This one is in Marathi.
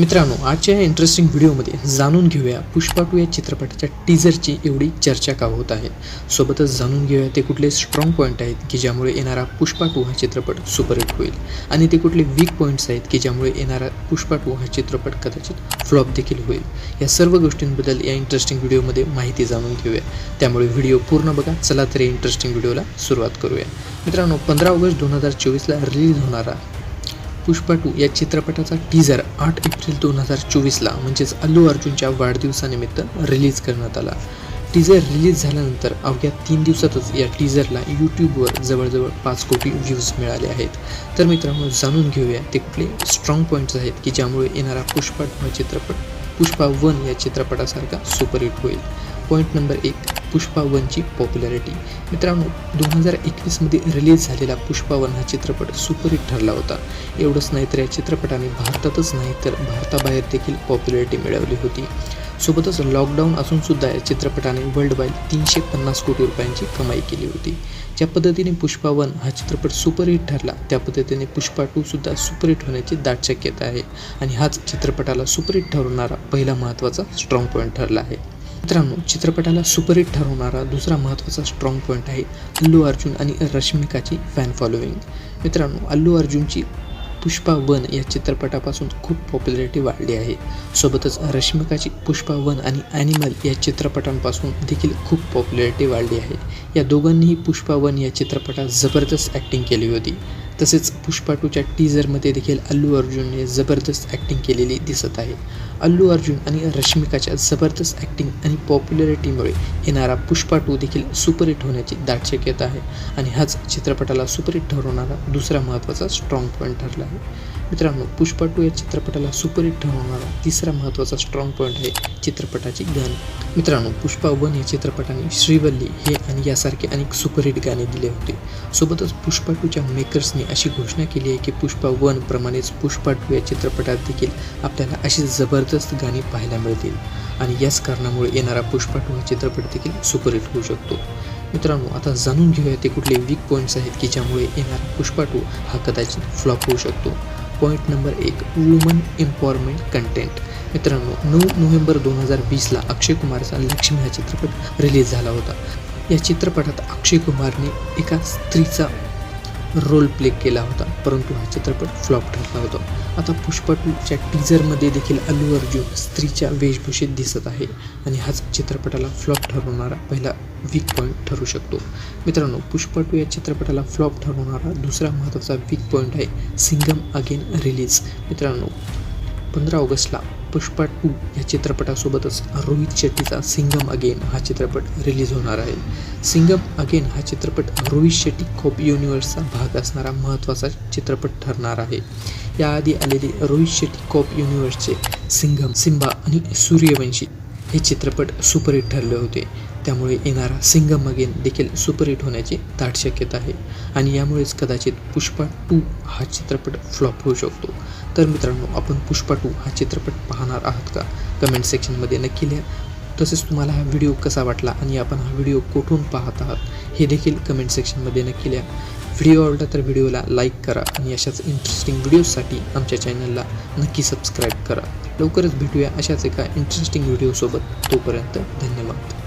मित्रांनो आजच्या या इंटरेस्टिंग व्हिडिओमध्ये जाणून घेऊया पुष्पा टू या चित्रपटाच्या टीजरची एवढी चर्चा का होत आहे. सोबतच जाणून घेऊया ते कुठले स्ट्रॉंग पॉईंट आहेत की ज्यामुळे येणारा पुष्पा टू हा चित्रपट सुपरहिट होईल. आणि ते कुठले वीक पॉईंट्स आहेत की ज्यामुळे येणारा पुष्पा टू हा चित्रपट कदाचित फ्लॉप देखील होईल. या सर्व गोष्टींबद्दल या इंटरेस्टिंग व्हिडिओमध्ये माहिती जाणून घेऊया. त्यामुळे व्हिडिओ पूर्ण बघा. चला तर इंटरेस्टिंग व्हिडिओला सुरुवात करूया. मित्रांनो पंधरा ऑगस्ट दोन हजार चोवीसला रिलीज होणारा पुष्पा टू या चित्रपटाचा टीझर आठ एप्रिल दोन हजार चोवीसला म्हणजेच अल्लू अर्जुनच्या वाढदिवसानिमित्त रिलीज करण्यात आला. टीझर रिलीज झाल्यानंतर अवघ्या तीन दिवसातच या टीझरला यूट्यूबवर जवळजवळ पाच कोटी व्ह्यूज मिळाले आहेत. तर मित्रांनो जाणून घेऊया ते कुठले स्ट्रॉंग पॉईंट्स आहेत की ज्यामुळे येणारा पुष्पा हा चित्रपट पुष्पा वन या चित्रपटासारखा सुपरहिट होईल. पॉईंट नंबर एक पुष्पा वनची पॉप्युलॅरिटी मित्रांनो दोन हजार एकवीसमध्ये रिलीज झालेला पुष्पा वन हा चित्रपट सुपरहिट ठरला होता. एवढंच नाही तर या चित्रपटाने भारतातच नाही तर भारताबाहेर देखील पॉप्युलॅरिटी मिळवली होती. सोबतच लॉकडाऊन असूनसुद्धा या चित्रपटाने वर्ल्ड वाईड तीनशे पन्नास कोटी रुपयांची कमाई केली होती. ज्या पद्धतीने पुष्पा वन हा चित्रपट सुपरहिट ठरला त्या पद्धतीने पुष्पा टूसुद्धा सुपरहिट होण्याची दाट शक्यता आहे आणि हाच चित्रपटाला सुपरहिट ठरवणारा पहिला महत्त्वाचा स्ट्रॉंग पॉईंट ठरला आहे. मित्रांनो चित्रपटाला सुपरहिट ठरवणारा दुसरा महत्त्वाचा स्ट्रॉंग पॉईंट आहे अल्लू अर्जुन आणि रश्मिकाची फॅन फॉलोईंग मित्रांनो अल्लू अर्जुनची पुष्पा वन या चित्रपटापासून खूप पॉप्युलॅरिटी वाढली आहे. सोबतच रश्मिकाची पुष्पा वन आणि ॲनिमल या चित्रपटांपासून देखील खूप पॉप्युलॅरिटी वाढली आहे. या दोघांनीही पुष्पा वन या चित्रपटात जबरदस्त ॲक्टिंग केली होती. तसेच पुष्पा टूच्या टीझरमध्ये देखील अल्लू अर्जुनने जबरदस्त ॲक्टिंग केलेली दिसत आहे. अल्लू अर्जुन आणि रश्मिकाच्या जबरदस्त ॲक्टिंग आणि पॉप्युलॅरिटीमुळे येणारा पुष्पा टू देखील सुपरहिट होण्याची दाट शक्यता आहे. आणि हाच चित्रपटाला सुपरहिट ठरवणारा दुसरा महत्त्वाचा स्ट्रॉंग पॉईंट ठरला आहे. मित्रांनो पुष्पा टू या चित्रपटाला सुपरहिट ठरवणारा तिसरा महत्त्वाचा स्ट्रॉंग पॉईंट आहे चित्रपटाची गाणी. मित्रांनो पुष्पा वन या चित्रपटाने श्रीवल्ली हे आणि यासारखे अनेक सुपरहिट गाणे दिले होते. सोबतच पुष्पा टूच्या मेकर्सने अशी घोषणा केली आहे की पुष्पा वन प्रमाणेच पुष्पा टू या चित्रपटात देखील आपल्याला अशी जबरदस्त गाणी पाहायला मिळतील. आणि याच कारणामुळे येणारा पुष्पा टू हा चित्रपट देखील सुपरहिट होऊ शकतो. मित्रांनो आता जाणून घेऊया ते कुठले वीक पॉईंट्स आहेत की ज्यामुळे येणारा पुष्पा टू हा कदाचित फ्लॉप होऊ शकतो. पॉईंट नंबर एक वुमन एम्पॉवरमेंट कंटेंट मित्रांनो नऊ नोव्हेंबर दोन हजार वीसला अक्षय कुमारचा लक्ष्मी हा चित्रपट रिलीज झाला होता. या चित्रपटात अक्षय कुमारने एका स्त्रीचा रोल प्ले केला होता परंतु हा चित्रपट फ्लॉप ठरला होता. आता पुष्पा टूच्या टीजरमध्ये देखील अल्लू अर्जुन स्त्रीच्या वेशभूषेत दिसत आहे आणि हाच चित्रपटाला फ्लॉप ठरवणारा पहिला वीक पॉईंट ठरू शकतो. मित्रांनो पुष्पा टू या चित्रपटाला फ्लॉप ठरवणारा दुसरा महत्त्वाचा वीक पॉईंट आहे सिंगम अगेन रिलीज मित्रांनो पंधरा ऑगस्टला पुष्पा टू या चित्रपटासोबतच रोहित शेट्टीचा सिंगम अगेन हा चित्रपट रिलीज होणार आहे. सिंगम अगेन हा चित्रपट रोहित शेट्टी खोप युनिवर्सचा भाग असणारा महत्त्वाचा चित्रपट ठरणार आहे. याआधी आलेले रोहित शेट्टी कॉप युनिवर्सचे सिंगम सिम्बा आणि सूर्यवंशी हे चित्रपट सुपरहिट ठरले होते. त्यामुळे येणारा सिंगम अगेन देखील सुपरहिट होण्याची दाट शक्यता आहे. आणि यामुळेच कदाचित पुष्पा टू हा चित्रपट फ्लॉप होऊ शकतो. तर मित्रांनो आपण पुष्पा टू हा चित्रपट पाहणार आहात का? कमेंट सेक्शनमध्ये नक्की लिहा. तसेच तुम्हाला हा व्हिडिओ कसा वाटला आणि आपण हा व्हिडिओ कुठून पाहत आहात हे देखील कमेंट सेक्शनमध्ये नक्की लिहा. व्हिडिओ आवडला तर व्हिडिओला लाईक करा आणि अशाच इंटरेस्टिंग व्हिडिओजसाठी आमच्या चॅनलला नक्की सबस्क्राईब करा. लवकरच भेटूया अशाच एका इंटरेस्टिंग व्हिडिओसोबत तोपर्यंत धन्यवाद.